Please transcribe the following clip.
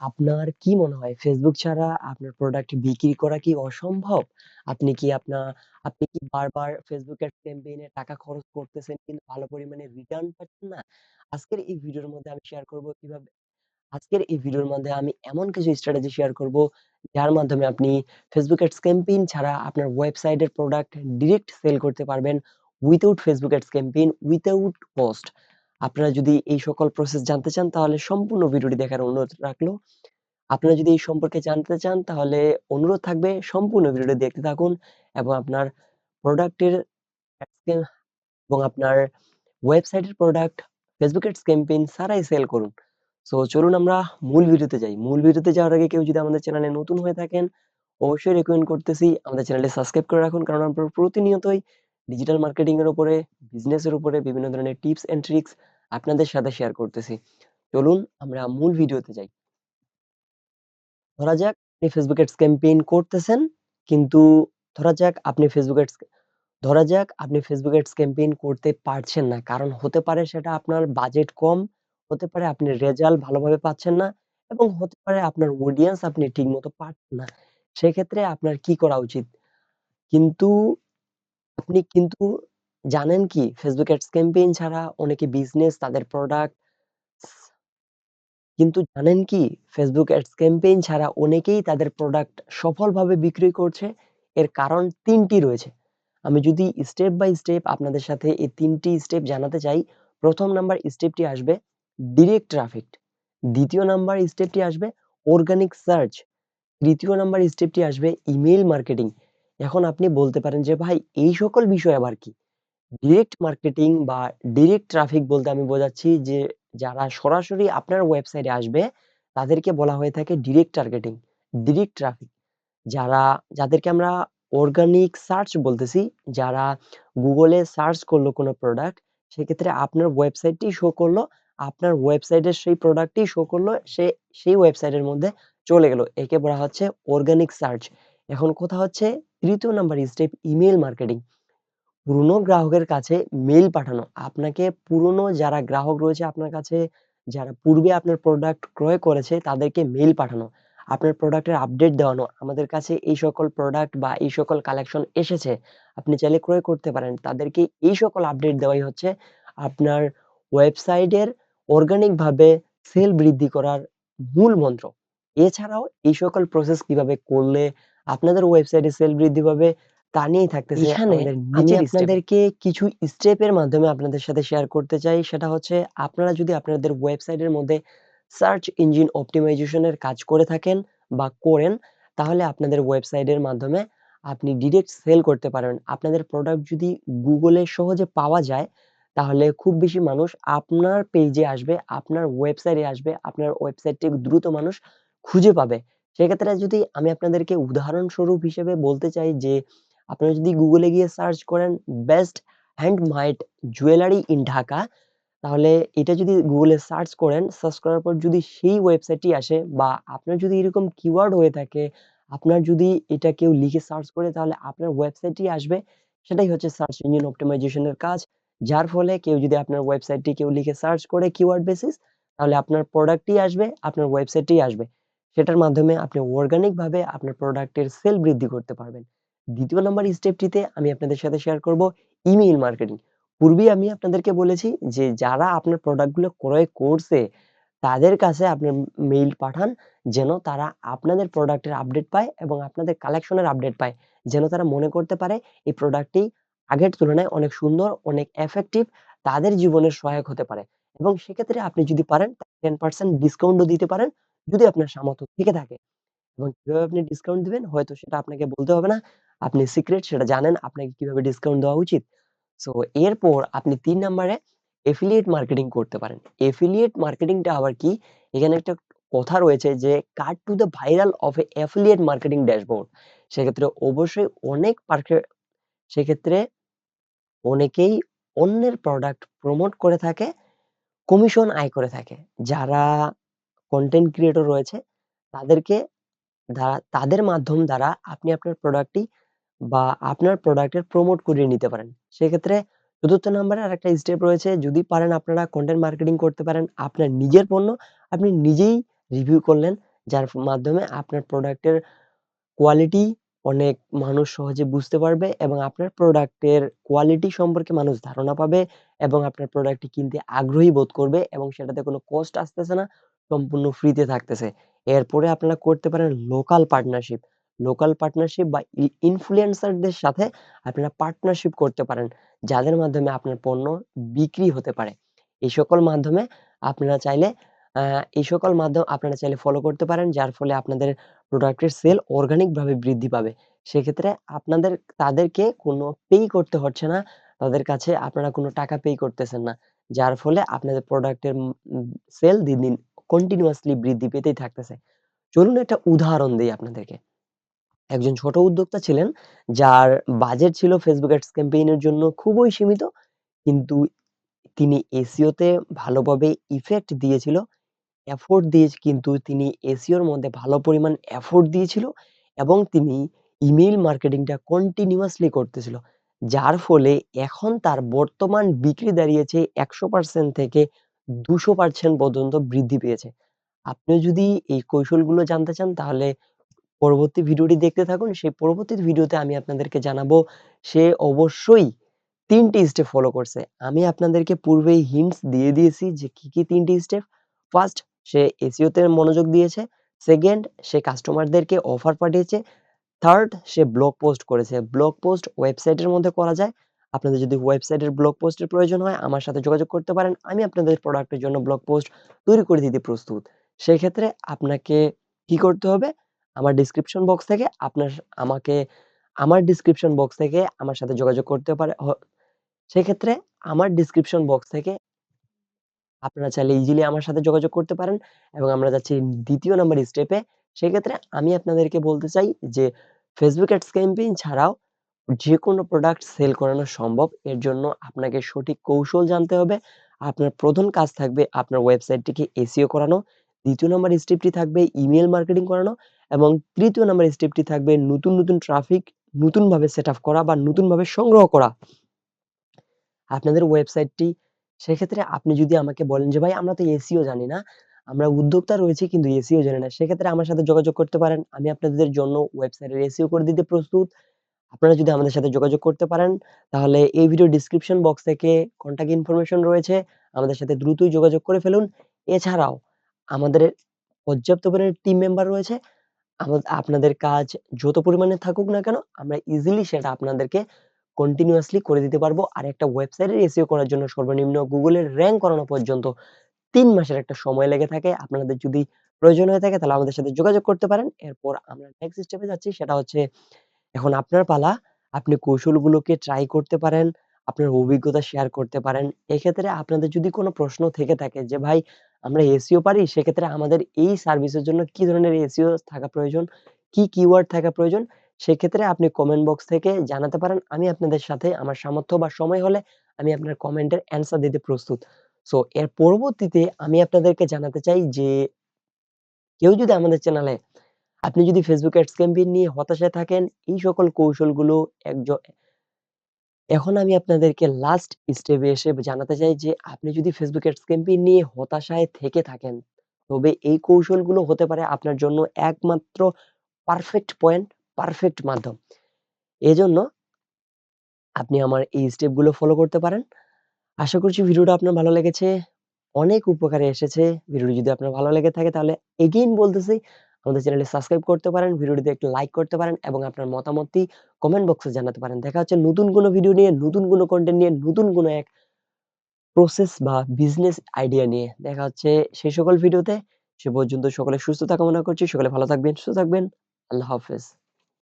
আপনার কি মনে হয় ফেসবুক ছাড়া আপনার প্রোডাক্ট বিক্রি করা কি অসম্ভব? আপনি কি আপনা, আপনি কি বারবার ফেসবুক এর ক্যাম্পেইন এ টাকা খরচ করতেছেন কিন্তু ভালো পরিমাণে রিটার্ন পাচ্ছেন না? আজকের এই ভিডিওর মধ্যে আমি শেয়ার করব কীভাবে, আজকের এই ভিডিওর মধ্যে আমি এমন কিছু স্ট্র্যাটেজি শেয়ার করব যার মাধ্যমে আপনি ফেসবুক অ্যাডস ক্যাম্পেইন ছাড়া আপনার ওয়েবসাইটের প্রোডাক্ট ডিরেক্ট সেল করতে পারবেন without Facebook ads campaign without cost. আপনারা যদি এই সকল প্রসেস জানতে চান তাহলে সম্পূর্ণ ভিডিওটি দেখার অনুরোধ রাখল। আপনারা যদি এই সম্পর্কে জানতে চান তাহলে অনুরোধ থাকবে সম্পূর্ণ ভিডিওটি দেখতে থাকুন এবং আপনার প্রোডাক্টের এবং আপনার ওয়েবসাইটের প্রোডাক্ট ফেসবুক অ্যাডস ক্যাম্পেইন সারাই সেল করুন। সো চলুন আমরা মূল ভিডিওতে যাই। মূল ভিডিওতে যাওয়ার আগে কেউ যদি আমাদের চ্যানেলে নতুন হয়ে থাকেন অবশ্যই রেকমেন্ড করতেছি আমাদের চ্যানেলটি সাবস্ক্রাইব করে রাখুন কারণ আমরা প্রতিনিয়তই ডিজিটাল মার্কেটিং এর উপরে, বিজনেসের উপরে বিভিন্ন ধরনের টিপস অ্যান্ড ট্রিকস আপনাদের সাথে শেয়ার করতেছি। চলুন আমরা মূল ভিডিওতে যাই। ধরা যাক আপনি ফেসবুক অ্যাডস ক্যাম্পেইন করতেছেন কিন্তু ধরা যাক আপনি ফেসবুক অ্যাডস ধরা যাক আপনি ফেসবুক অ্যাডস ক্যাম্পেইন করতে পারছেন না। কারণ হতে পারে সেটা আপনার বাজেট কম, হতে পারে আপনি রেজাল্ট ভালোভাবে পাচ্ছেন না এবং হতে পারে আপনার অডিয়েন্স আপনি ঠিকমতো পাচ্ছেন না। সেক্ষেত্রে আপনার কি করা উচিত? কিন্তু আপনি কিন্তু জানেন কি ফেসবুক অ্যাডস ক্যাম্পেইন ছাড়া অনেকে বিজনেস তাদের প্রোডাক্ট কিন্তু জানেন কি ফেসবুক অ্যাডস ক্যাম্পেইন ছাড়া অনেকেই তাদের প্রোডাক্ট সফলভাবে বিক্রি করছে। এর কারণ তিনটি রয়েছে। আমি যদি স্টেপ বাই স্টেপ আপনাদের সাথে এই তিনটি স্টেপ জানাতে চাই। প্রথম নাম্বার স্টেপটি আসবে ডিরেক্ট ট্রাফিক। দ্বিতীয় নাম্বার স্টেপটি আসবে অর্গানিক সার্চ। তৃতীয় নাম্বার স্টেপটি আসবে ইমেল মার্কেটিং। এখন আপনি বলতে পারেন যে, ভাই, এই সকল বিষয় আবার কি? ডিরেক্ট মার্কেটিং বা ডিরেক্ট ট্রাফিক বলতে আমি বোঝাচ্ছি যে যারা সরাসরি আপনার ওয়েবসাইটে আসবে তাদেরকে বলা হয়ে থাকে ডিরেক্ট টার্গেটিং, ডিরেক্ট ট্রাফিক। যারা যাদেরকে আমরা অর্গানিক সার্চ বলতেছি, যারা গুগলে সার্চ করল কোনো প্রোডাক্ট সেক্ষেত্রে আপনার ওয়েবসাইটটি শো করল, আপনার ওয়েবসাইটের সেই প্রোডাক্টটি শো করল সে সেই ওয়েবসাইটের মধ্যে চলে গেল। একে বলা হচ্ছে অর্গানিক সার্চ। এখন কথা হচ্ছে তৃতীয় নাম্বার স্টেপ ইমেইল মার্কেটিং। পুরনো গ্রাহকের কাছে মেইল পাঠানো। আপনাকে পুরনো যারা গ্রাহক রয়েছে আপনার কাছে, যারা পূর্বে আপনার প্রোডাক্ট ক্রয় করেছে তাদেরকে মেইল পাঠানো। আপনার প্রোডাক্টের আপডেট দেওয়ানো। আমাদের কাছে এই সকল প্রোডাক্ট বা এই সকল কালেকশন এসেছে। আপনি চাইলে ক্রয় করতে পারেন। তাদেরকে এই সকল আপডেট দেওয়াই হচ্ছে আপনার ওয়েবসাইটের অর্গানিকভাবে সেল বৃদ্ধি করার মূল মন্ত্র। এছাড়াও এই সকল প্রসেস কীভাবে করলে আপনাদের ওয়েবসাইটে সেল বৃদ্ধি পাবে তা নিয়েই থাকতেছে এখানে আমি আপনাদেরকে কিছু স্টেপের মাধ্যমে আপনাদের সাথে শেয়ার করতে চাই। সেটা হচ্ছে আপনারা যদি আপনাদের ওয়েবসাইটের মধ্যে সার্চ ইঞ্জিন অপটিমাইজেশন এর কাজ করে থাকেন বা করেন, তাহলে আপনাদের ওয়েবসাইটের মাধ্যমে আপনি ডিরেক্ট সেল করতে পারেন আপনাদের প্রোডাক্ট যদি গুগলে সহজে পাওয়া যায়, তাহলে খুব বেশি মানুষ আপনার পেজে আসবে, আপনার ওয়েবসাইটে আসবে, আপনার ওয়েবসাইটটি দ্রুত মানুষ খুঁজে পাবে। সেক্ষেত্রে যদি আমি আপনাদেরকে উদাহরণস্বরূপ হিসেবে বলতে চাই যে আপনারা যদি গুগলে গিয়ে সার্চ করেন best handmade jewellery in Dhaka তাহলে এটা যদি গুগলে সার্চ করেন সার্চ করার পর যদি সেই ওয়েবসাইটটি আসে বা আপনার যদি এরকম কিওয়ার্ড হয়ে থাকে, আপনার যদি এটা কেউ লিখে সার্চ করে, তাহলে আপনার ওয়েবসাইটটি আসবে। সেটাই হচ্ছে সার্চ ইঞ্জিন অপটিমাইজেশনের কাজ। যার ফলে কেউ যদি আপনার ওয়েবসাইটটি কেউ লিখে সার্চ করে কিওয়ার্ড বেসিস তাহলে আপনার প্রোডাক্টটি আসবে, আপনার ওয়েবসাইটটি আসবে। সেটার মাধ্যমে আপনি অর্গানিক ভাবে আপনার প্রোডাক্টের সেল বৃদ্ধি করতে পারবেন। দ্বিতীয় নম্বর স্টেপটিতে আমি আপনাদের সাথে শেয়ার করব ইমেইল মার্কেটিং। পূর্বেই আমি আপনাদেরকে বলেছি যে যারা আপনার প্রোডাক্টগুলো ক্রয় করছে তাদের কাছে আপনি মেইল পাঠান যেন তারা আপনাদের প্রোডাক্টের আপডেট পায় এবং আপনাদের কালেকশনের আপডেট পায়। যেন তারা মনে করতে পারে এই প্রোডাক্টটি আগের তুলনায় অনেক সুন্দর, অনেক এফেক্টিভ তাদের জীবনের সহায়ক হতে পারে। এবং সেক্ষেত্রে আপনি যদি পারেন 10% ডিসকাউন্টও দিতে পারেন যদি আপনার সামর্থ্য থেকে থাকে। এবং কীভাবে আপনি ডিসকাউন্ট দিবেন হয়তো সেটা আপনাকে বলতে হবে না। আপনি সিক্রেট সেটা জানেন আপনাকে কীভাবে ডিসকাউন্ট দেওয়া উচিত। সো এরপর আপনি ৩ নাম্বারে এফিলিয়েট মার্কেটিং করতে পারেন। এফিলিয়েট মার্কেটিংটা আবার কি? এখানে একটা কথা রয়েছে যে cut to the viral of a marketing dashboard. সেক্ষেত্রে অবশ্যই অনেক পার্কে সেক্ষেত্রে অনেকেই অন্যের প্রোডাক্ট প্রমোট করে থাকে, কমিশন আয় করে থাকে। যারা কনটেন্ট ক্রিয়েটর রয়েছে তাদেরকে দ্বারা তাদের মাধ্যম দ্বারা আপনি আপনার প্রোডাক্টটি বা আপনার প্রোডাক্টের প্রমোট করিয়ে নিতে পারেন। সেক্ষেত্রে ৪র্থ নাম্বারে আরেকটা স্টেপ রয়েছে। যদি পারেন আপনারা কন্টেন্ট মার্কেটিং করতে পারেন। আপনার নিজের পণ্য আপনি নিজেই রিভিউ করলেন যার মাধ্যমে আপনার প্রোডাক্টের কোয়ালিটি অনেক মানুষ সহজে বুঝতে পারবে এবং আপনার প্রোডাক্টের কোয়ালিটি সম্পর্কে মানুষ ধারণা পাবে এবং আপনার প্রোডাক্টটি কিনতে আগ্রহী বোধ করবে এবং সেটাতে কোনো কস্ট আসতেছে না, সম্পূর্ণ ফ্রিতে থাকতেছে। এরপরে আপনারা করতে পারেন লোকাল পার্টনারশিপ। লোকাল পার্টনারশিপ বা ইনফ্লুয়েন্সারদের সাথে আপনারা পার্টনারশিপ করতে পারেন, যাদের মাধ্যমে আপনার পণ্য বিক্রি হতে পারে। এই সকল মাধ্যমে আপনারা চাইলে এই সকল মাধ্যম আপনারা চাইলে ফলো করতে পারেন, যার ফলে আপনাদের প্রোডাক্টের সেল অর্গানিকভাবে বৃদ্ধি পাবে। সেক্ষেত্রে আপনাদের তাদেরকে কোনো পেই করতে হচ্ছে না। তাদের কাছে আপনারা কোনো টাকা পেই করতেছেন না। যার ফলে আপনাদের প্রোডাক্টের সেল দিন, দিন কন্টিনিউয়াসলি বৃদ্ধি পেতেই থাকতেছে। চলুন একটা উদাহরণ দেই আপনাদেরকে। একজন ছোট উদ্যোক্তা ছিলেন, যার বাজেট ছিল ফেসবুক অ্যাডস ক্যাম্পেইন এর জন্য খুবই সীমিত। কিন্তু তিনি এসইও তে ভালোভাবে ইফেক্ট দিয়েছিল, এফোর্ট দিয়ে কিন্তু তিনি এসিওর মধ্যে ভালো পরিমাণ এফোর্ট দিয়েছিল এবং তিনি ইমেইল মার্কেটিংটা কন্টিনিউয়াসলি করতেছিল। যার ফলে এখন তার বর্তমান বিক্রি দাঁড়িয়েছে ১০০% থেকে ২০০% পর্যন্ত বৃদ্ধি পেয়েছে। আপনি যদি এই কৌশলগুলো জানতে চান তাহলে পরবর্তী ভিডিওটি দেখতে থাকুন। সেই পরবর্তী ভিডিওতে আমি আপনাদেরকে জানাব সে অবশ্যই তিনটি স্টেপ ফলো করছে। আমি আপনাদেরকে পূর্বেই হিন্টস দিয়ে দিয়েছি যে কি, কি তিনটি স্টেপ। ফার্স্ট সে এসিওতে মনোযোগ দিয়েছে। সেকেন্ড সে কাস্টমারদেরকে অফার পাঠিয়েছে। থার্ড সে ব্লগ পোস্ট করেছে। ব্লগ পোস্ট ওয়েবসাইটের মধ্যে করা যায়। আপনাদের যদি ওয়েবসাইটের ব্লগ পোস্টের প্রয়োজন হয়, আমার সাথে যোগাযোগ করতে পারেন। আমি আপনাদের প্রোডাক্টের জন্য ব্লগ পোস্ট তৈরি করে দিতে প্রস্তুত। সেক্ষেত্রে আপনাকে কি করতে হবে? আমার ডেসক্রিপশন বক্স থেকে আপনার, আমাকে, আমার ডেসক্রিপশন বক্স থেকে আমার সাথে যোগাযোগ করতে পারে সেক্ষেত্রে আমার ডেসক্রিপশন বক্স থেকে আপনারা চাইলে ইজিলি আমার সাথে যোগাযোগ করতে পারেন এবং আমরা যাচ্ছি দ্বিতীয় নাম্বার স্টেপে। সেক্ষেত্রে আমি আপনাদেরকে বলতে চাই যে ফেসবুক অ্যাডস ক্যাম্পেইন ছাড়াও যেকোনো প্রোডাক্ট সেল করানো সম্ভব। এর জন্য আপনাকে সঠিক কৌশল জানতে হবে। আপনার প্রধান কাজ থাকবে আপনার ওয়েবসাইটটিকে এসইও করানো। ২য় নাম্বার স্টেপটি থাকবে ইমেইল মার্কেটিং করানো এবং ৩য় নাম্বার স্টেপটি থাকবে নতুন, নতুন ট্রাফিক নতুনভাবে সেটআপ করা বা নতুনভাবে সংগ্রহ করা। আপনাদের ওয়েবসাইটটি সেক্ষেত্রে আপনি যদি আমাকে বলেন যে, "ভাই আমরা তো এসইও জানি না। আমরা উদ্যোক্তা রয়েছি কিন্তু এসইও জানি না।" সেক্ষেত্রে আমার সাথে যোগাযোগ করতে পারেন। আমি আপনাদের জন্য ওয়েবসাইটের এসিও করে দিতে প্রস্তুত। আপনারা যদি আমাদের সাথে যোগাযোগ করতে পারেন, তাহলে এই ভিডিও ডিসক্রিপশন বক্স থেকে কনট্যাক্ট ইনফরমেশন রয়েছে। আমাদের সাথে দ্রুতই যোগাযোগ করে ফেলুন। এছাড়াও আমাদের পর্যাপ্ত পরিমাণে টিম মেম্বার রয়েছে। আপনাদের কাজ যত পরিমাণে থাকুক না কেন, আমরা ইজিলি সেটা আপনাদেরকে কন্টিনিউয়াসলি করে দিতে পারব। আর একটা ওয়েবসাইটের এসইও করার জন্য সর্বনিম্ন গুগলের র্যাঙ্ক করানো পর্যন্ত তিন মাসের একটা সময় লেগে থাকে। আপনাদের যদি প্রয়োজন হয়ে থাকে, তাহলে আমাদের সাথে যোগাযোগ করতে পারেন। এরপর আমরা নেক্সট স্টেপে যাচ্ছি, সেটা হচ্ছে এখন আপনার পালা। আপনি কৌশলগুলোকে ট্রাই করতে পারেন, আপনার অভিজ্ঞতা শেয়ার করতে পারেন। এক্ষেত্রে আপনাদের যদি কোনো প্রশ্ন থেকে থাকে যে, "ভাই আমরা এসইও পারি, সেক্ষেত্রে আমাদের এই সার্ভিসের জন্য কি ধরনের এসইও থাকা প্রয়োজন? কি কিওয়ার্ড থাকা প্রয়োজন?" সেক্ষেত্রে আপনি কমেন্ট বক্স থেকে জানাতে পারেন। আমি আপনাদের সাথে আমার সামর্থ্য বা সময় হলে আমি আপনার কমেন্টের অ্যান্সার দিতে প্রস্তুত। সো এর পরবর্তীতে আমি আপনাদেরকে জানাতে চাই যে কেউ যদি আমাদের চ্যানেলে আপনি যদি ফেসবুক অ্যাডস ক্যাম্পেইন নিয়ে হতাশায় থাকেন, এই সকল কৌশলগুলো একজ এখন আমি আপনাদেরকে লাস্ট স্টেপে এসে জানাতে চাই যে আপনি যদি ফেসবুক অ্যাডস ক্যাম্পেইন নিয়ে হতাশায় থেকে থাকেন, তবে এই কৌশলগুলো হতে পারে আপনার জন্য একমাত্র পারফেক্ট পয়েন্ট, পারফেক্ট মাধ্যম। এজন্য আপনি আমার এই স্টেপগুলো ফলো করতে পারেন। আশা করছি ভিডিওটা আপনার ভালো লেগেছে। অনেক উপকারে এসেছে। ভিডিওটি যদি আপনার ভালো লেগে থাকে তাহলে এগেইন বলতেছি আমাদের চ্যানেলে সাবস্ক্রাইব করতে পারেন, ভিডিওটিতে একটু লাইক করতে পারেন এবং আপনার মতামতটি কমেন্ট বক্সে জানাতে পারেন। দেখা হচ্ছে নতুন কোনো ভিডিও নিয়ে, নতুন কোনো কন্টেন্ট নিয়ে, নতুন কোনো এক প্রসেস বা বিজনেস আইডিয়া নিয়ে। দেখা হচ্ছে সেই সকল ভিডিওতে। সে পর্যন্ত সকলের সুস্থতা কামনা করছি। সকলে ভালো থাকবেন, সুস্থ থাকবেন। আল্লাহ হাফেজ।